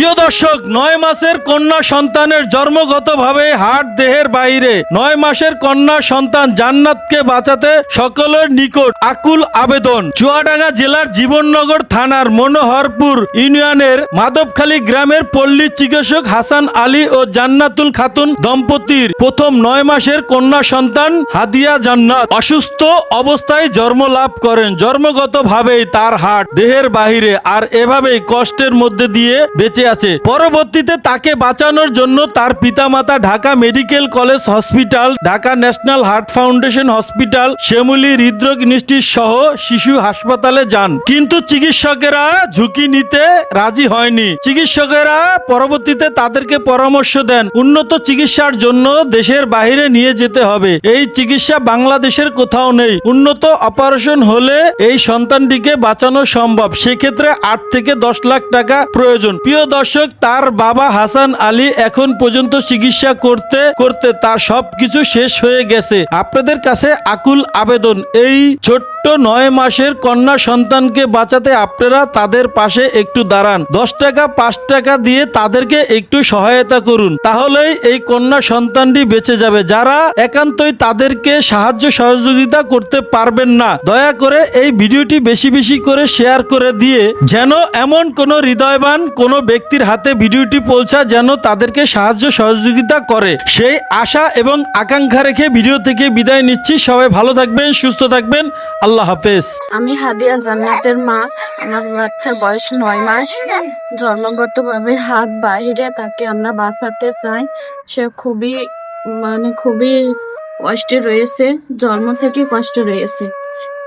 প্রিয় দর্শক, নয় মাসের কন্যা সন্তানের জন্মগতভাবে হাট দেহের বাইরে। নয় মাসের কন্যা সন্তান জান্নাতকে বাঁচাতে সকলের নিকট আকুল আবেদন। চুয়াডাঙ্গা জেলার জীবননগর থানার মনোহরপুর ইউনিয়নের মাধবখালী গ্রামের পল্লী চিকিৎসক হাসান আলী ও জান্নাতুল খাতুন দম্পতির প্রথম নয় মাসের কন্যা সন্তান হাদিয়া জান্নাত অসুস্থ অবস্থায় জন্ম লাভ করেন। জন্মগতভাবেই তার হাট দেহের বাহিরে আর এভাবেই কষ্টের মধ্যে দিয়ে বেঁচে আছে। পরবর্তীতে তাকে বাঁচানোর জন্য তার পিতামাতা Dhaka medical college hospital, Dhaka national heart foundation hospital, Shyamoli হৃদরোগ ইনস্টিটিউট সহ শিশু হাসপাতালে যান। কিন্তু চিকিৎসকেরা ঝুঁকি নিতে রাজি হয়নি। চিকিৎসকেরা পরবর্তীতে তাদেরকে পরামর্শ দেন, উন্নত চিকিৎসার জন্য দেশের বাইরে নিয়ে যেতে হবে। এই চিকিৎসা বাংলাদেশের কোথাও নেই। উন্নত অপারেশন হলে এই সন্তানটিকে বাঁচানো সম্ভব। সেক্ষেত্রে আট থেকে দশ লাখ টাকা প্রয়োজন। প্রিয় দর্শক, তার বাবা হাসান আলী এখন পর্যন্ত চিকিৎসা করতে করতে তার সবকিছু শেষ হয়ে গেছে। আপনাদের কাছে আকুল আবেদন, এই ছোট্ট নয় মাসের কন্যা সন্তানকে বাঁচাতে আপনারা তাদের পাশে একটু দাঁড়ান। দশ টাকা, পাঁচ টাকা দিয়ে তাদেরকে একটু সহায়তা করুন। তাহলেই এই কন্যা সন্তানটি বেঁচে যাবে। যারা একান্তই তাদেরকে সাহায্য সহযোগিতা করতে পারবেন না, দয়া করে এই ভিডিওটি বেশি বেশি করে শেয়ার করে দিয়ে যেন এমন কোন হৃদয়বান কোন ব্যক্তির হাতে ভিডিওটি পৌঁছা যেন তাদেরকে সাহায্য সহযোগিতা করে। সেই আশা এবং আকাঙ্ক্ষা রেখে ভিডিও থেকে বিদায় নিচ্ছি। সবাই ভালো থাকবেন, সুস্থ থাকবেন। আল্লাহ হাফেজ। আমি হাদিয়া জান্নাতের মা। আমার বাচ্চার বয়স নয় মাস। জন্মগতভাবে হাত বাইরে তাকে আমরা বাঁচাতে চাই। সে খুবই মানে খুবই কষ্টে রয়েছে। জন্ম থেকে কষ্টে রয়েছে।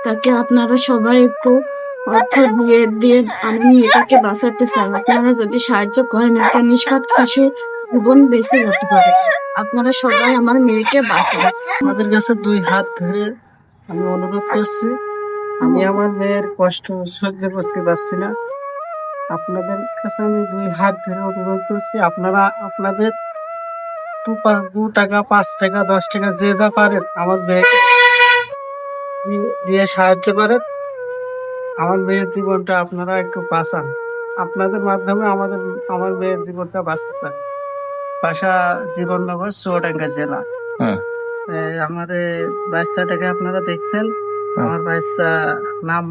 তাকে আপনারা সবাই একটু অর্থ দিয়ে দিয়ে আমি মেয়েটাকে বাঁচাতে চাই। আপনারা যদি সাহায্য করেন একটা নিষ্পাপ শিশু জীবন বেঁচে যেতে পারে। আপনারা সবাই আমার মেয়েকে বাঁচান। আমাদের কাছে দুই হাত ধরে আমি অনুরোধ করছি আমি আমার মেয়ের কষ্ট সহ্য করতে পারছি না। আপনাদের কাছে আমি দুই হাত ধরে অনুরোধ করছি আপনারা আপনাদের দু পা- দু টাকা পাঁচ টাকা দশ টাকা যে যা পারেন আমার মেয়েকে দিয়ে- দিয়ে সাহায্য করেন। আমার মেয়ের জীবনটা আপনারা একটু বাঁচান। আপনাদের মাধ্যমে আমাদের আমার মেয়ের জীবনটা বাঁচতে পারে বাসা জীবননগর চুয়াডাঙ্গা জেলা। হ্যাঁ। আমাদের বাচ্চাটাকে আপনারা দেখছেন। আমার বাচ্চা নাম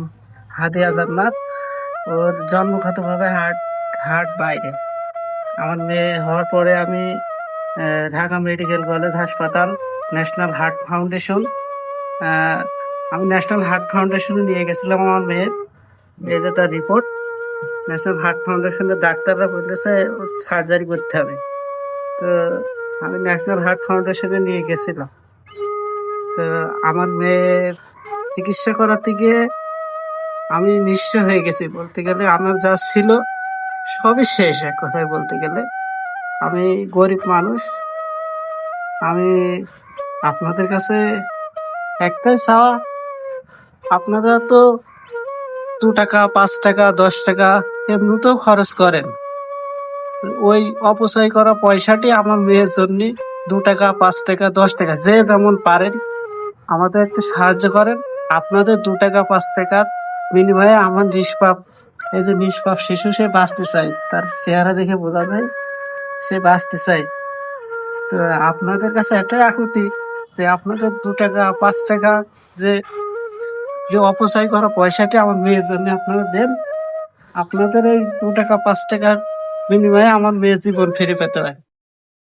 হাদিয়া জান্নাত। ওর জন্মগত ভাবে হার্ট হার্ট বাইরে। আমার মেয়ে হওয়ার পরে আমি ঢাকা মেডিকেল কলেজ হাসপাতাল ন্যাশনাল হার্ট ফাউন্ডেশন। আমি ন্যাশনাল হার্ট ফাউন্ডেশনে নিয়ে গেছিলাম আমার মেয়ের এটা তার রিপোর্ট। ন্যাশনাল হার্ট ফাউন্ডেশনের ডাক্তাররা বলতেছে সার্জারি করতে হবে। তো আমি ন্যাশনাল হার্ট ফাউন্ডেশনে নিয়ে গেছিলাম। আমার মেয়ের চিকিৎসা করাতে গিয়ে আমি নিঃস্ব হয়ে গেছি। বলতে গেলে আমার যা ছিল সবই শেষ এক কথায় বলতে গেলে। আমি গরিব মানুষ। আমি আপনাদের কাছে একটাই চাওয়া, আপনারা তো দু টাকা, পাঁচ টাকা, দশ টাকা এমনিতেও খরচ করেন। ওই অপচয় করা পয়সাটি আমার মেয়ের জন্য দু টাকা, পাঁচ টাকা, দশ টাকা, যে যেমন পারেন আমাদের একটু সাহায্য করেন। আপনাদের দু টাকা, পাঁচ টাকার বিনিময়ে আমার নিষ্পাপ, এই যে নিষ্পাপ শিশু, সে বাঁচতে চাই। তার চেহারা দেখে বোঝা যায়, সে বাঁচতে চাই। তো আপনাদের কাছে একটাই আকুতি যে আপনাদের দু টাকা, পাঁচ টাকা, যে যে অপচয় করা পয়সাটি আমার মেয়ের জন্য আপনারা দেন। আপনাদের এই দু টাকা, পাঁচ টাকার বিনিময়ে আমার মেয়ের জীবন ফিরে পেতে পারে